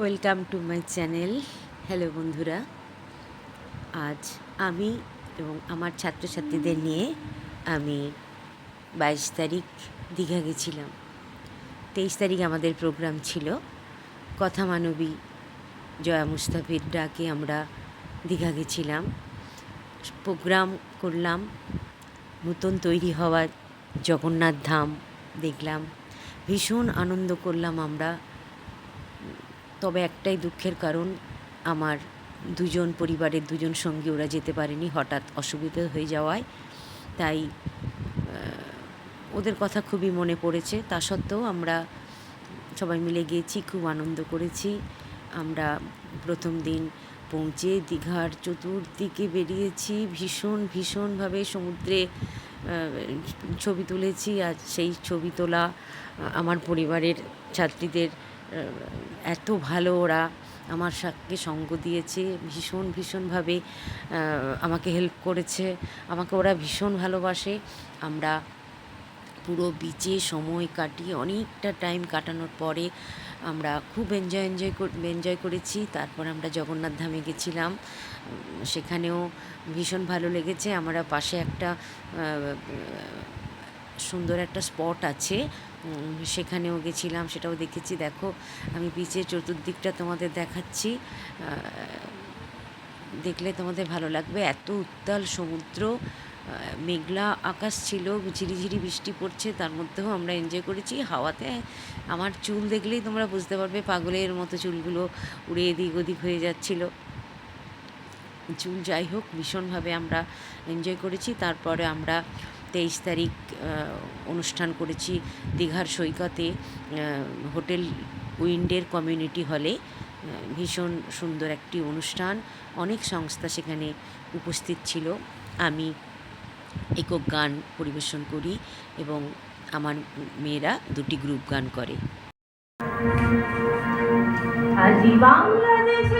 Welcome to my channel. Hello বন্ধুরা, আজ আমি এবং আমার ছাত্রছাত্রীদের নিয়ে আমি বাইশ তারিখ দীঘা গেছিলাম। তেইশ তারিখ আমাদের প্রোগ্রাম ছিল। কথা মানবী জয়া মুস্তাফির ডাকে আমরা দীঘা গেছিলাম। প্রোগ্রাম করলাম, নতুন তৈরি হওয়া জগন্নাথ ধাম দেখলাম। ভীষণ আনন্দ করলাম আমরা। তবে একটাই দুঃখের কারণ, আমার দুজন পরিবারের দুজন সঙ্গী ওরা যেতে পারেনি হঠাৎ অসুবিধা হয়ে যাওয়ায়। তাই ওদের কথা খুবই মনে পড়েছে। তা সত্ত্বেও আমরা সবাই মিলে গিয়েছি, খুব আনন্দ করেছি। আমরা প্রথম দিন পৌঁছে দীঘার চতুর্দিকে বেরিয়েছি, ভীষণ, ভীষণভাবে সমুদ্রে ছবি তুলেছি। আর সেই ছবি তোলা আমার পরিবারের ছাত্রীদের এত ভালো ওরা আমার সাথে সঙ্গ দিয়েছে, ভীষণ ভীষণভাবে আমাকে হেল্প করেছে, আমাকে ওরা ভীষণ ভালোবাসে। আমরা পুরো বিচে সময় কাটিয়ে অনেকটা টাইম কাটানোর পরে আমরা খুব এনজয় এনজয় এনজয় করেছি। তারপর আমরা জগন্নাথ ধামে গেছিলাম। সেখানেও ভীষণ ভালো লেগেছে। আমরা পাশে একটা সুন্দর একটা স্পট আছে। সেখানেও গেছিলাম, সেটাও দেখেছি। দেখো, আমি বিচের চতুর্দিকটা তোমাদের দেখাচ্ছি। দেখলে তোমাদের ভালো লাগবে। এত উত্তাল সমুদ্র মেঘলা আকাশ ছিল, ঝিরিঝিরি বৃষ্টি পড়ছে, তার মধ্যেও আমরা এনজয় করেছি। হাওয়াতে আমার চুল দেখলেই তোমরা বুঝতে পারবে, পাগলের মতো চুলগুলো উড়ে এদিক ওদিক হয়ে যাচ্ছিল। চুল যাই হোক, ভীষণভাবে আমরা এনজয় করেছি। তারপরে আমরা তেইশ তারিখ অনুষ্ঠান করেছি দীঘার সৈকতে হোটেল উইন্ডের কমিউনিটি হলে ভীষণ সুন্দর একটি অনুষ্ঠান। অনেক সংস্থা সেখানে উপস্থিত ছিল। আমি একক গান পরিবেশন করি এবং আমার মেয়েরা দুটি গ্রুপ গান করে। আজি বাংলাদেশের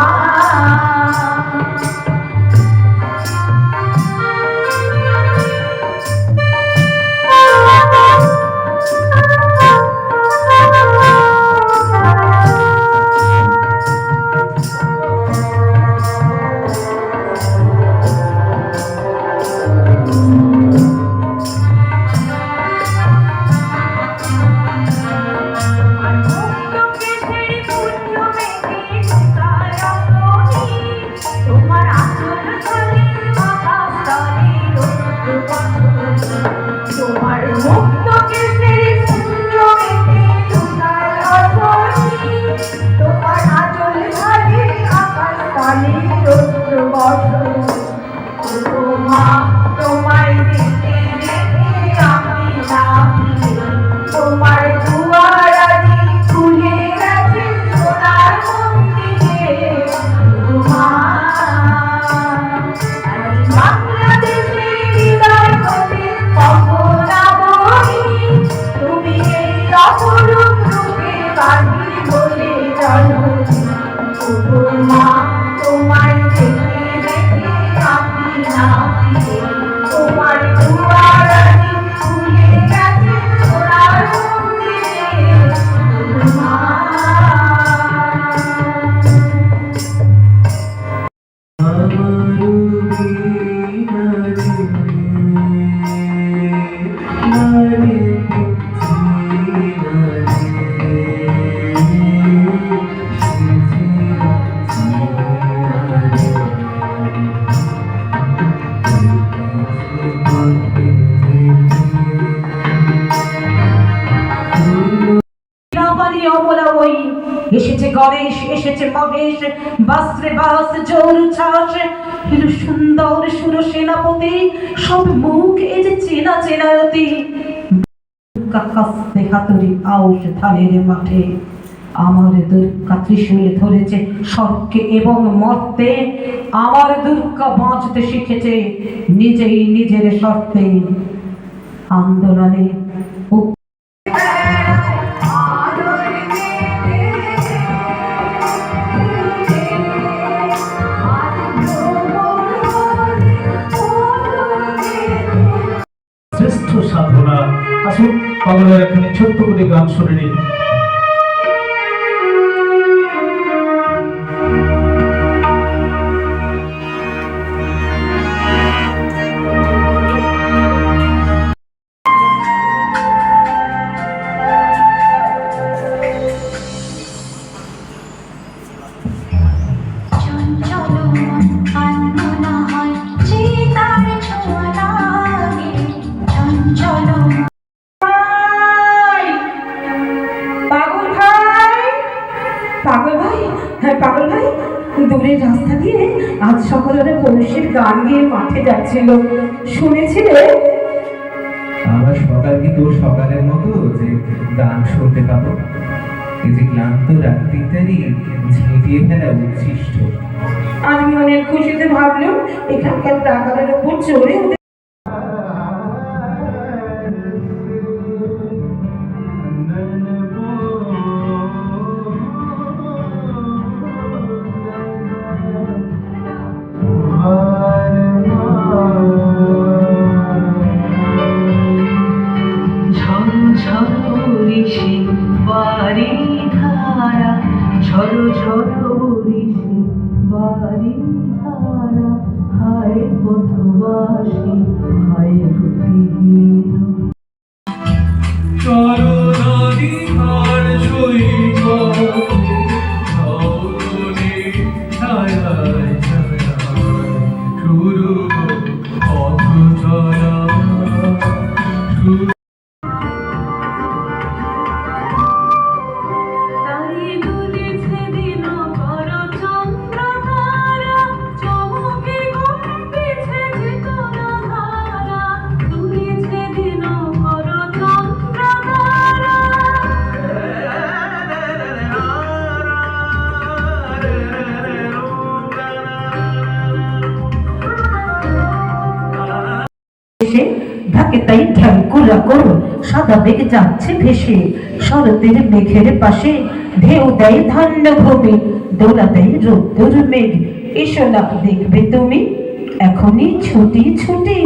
গণেশ এসেছে মহেশ বাসরে বাস, জোর ছাস এলো সুন্দর সুর সেনাপতি, সব মুখ এ যে চেনা চেনারতি কাকাস্তে হাতুড়ি আউশ ধানের মাঠে। আমার দুর্গা ত্রিশূল ধরেছে স্বর্গে এবং মর্তে। আমার দুর্গা বাঁচতে শিখেছে নিজেই নিজের শর্তে আন্দোলনে আসুন বাংলার এখানে ছোট্ট করে গান শুনে নিন। হ্যাঁ পাগল ভাই দূরের রাস্তা দিয়ে আজ সকালে পৌষের গান গিয়ে মাঠে যাচ্ছিল। শুনেছিলে? আমার সকাল কি তোর সকালের মতো যে গান শুনতে পাবো? এই যে ক্লান্ত রাত্রিটারই ঝেঁটিয়ে ফেলা উচ্ছিষ্ট। আজ মনের খুশিতে ভাবলাম এখানকার টাকাদের উপর চড়ে ওদের বাড়ি ধারা ঝড় ঝড়ি বাড়ি ধারা হায় পথবাসী। সাগর সাদা মেঘ যাচ্ছে ভেসে। শরতের মেঘের পাশে ঢেউ দেয় ধান্য ভূমি, দোলা দেয় রোদ্দুর মেঘ। এসো না দেখবে তুমি, এখনই ছুটি ছুটি।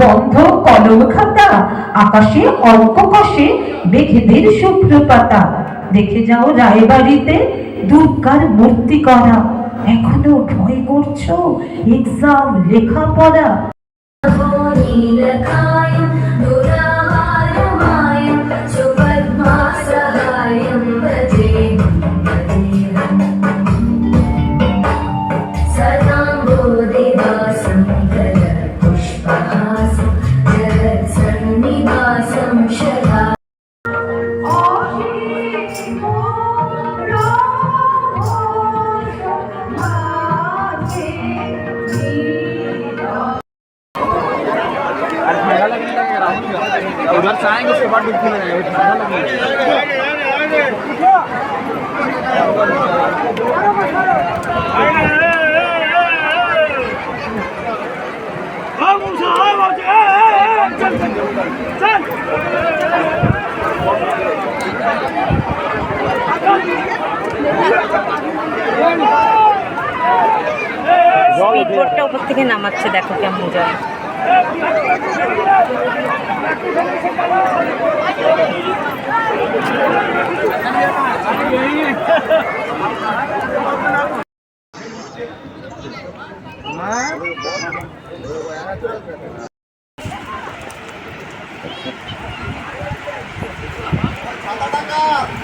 বন্ধ কলম খাতা, আকাশে অল্প কষে মেঘেদের শুক্র পাতা দেখে যাও রায়বাড়িতে দুর্গার মূর্তি করা। এখনও ভয় করছ এক্সাম লেখাপড়া। লেখা चाहेंगे उसके बाद बिल्कुल জল উপর থেকে নামাচ্ছে দেখো কেমন যায় Tanda tangan.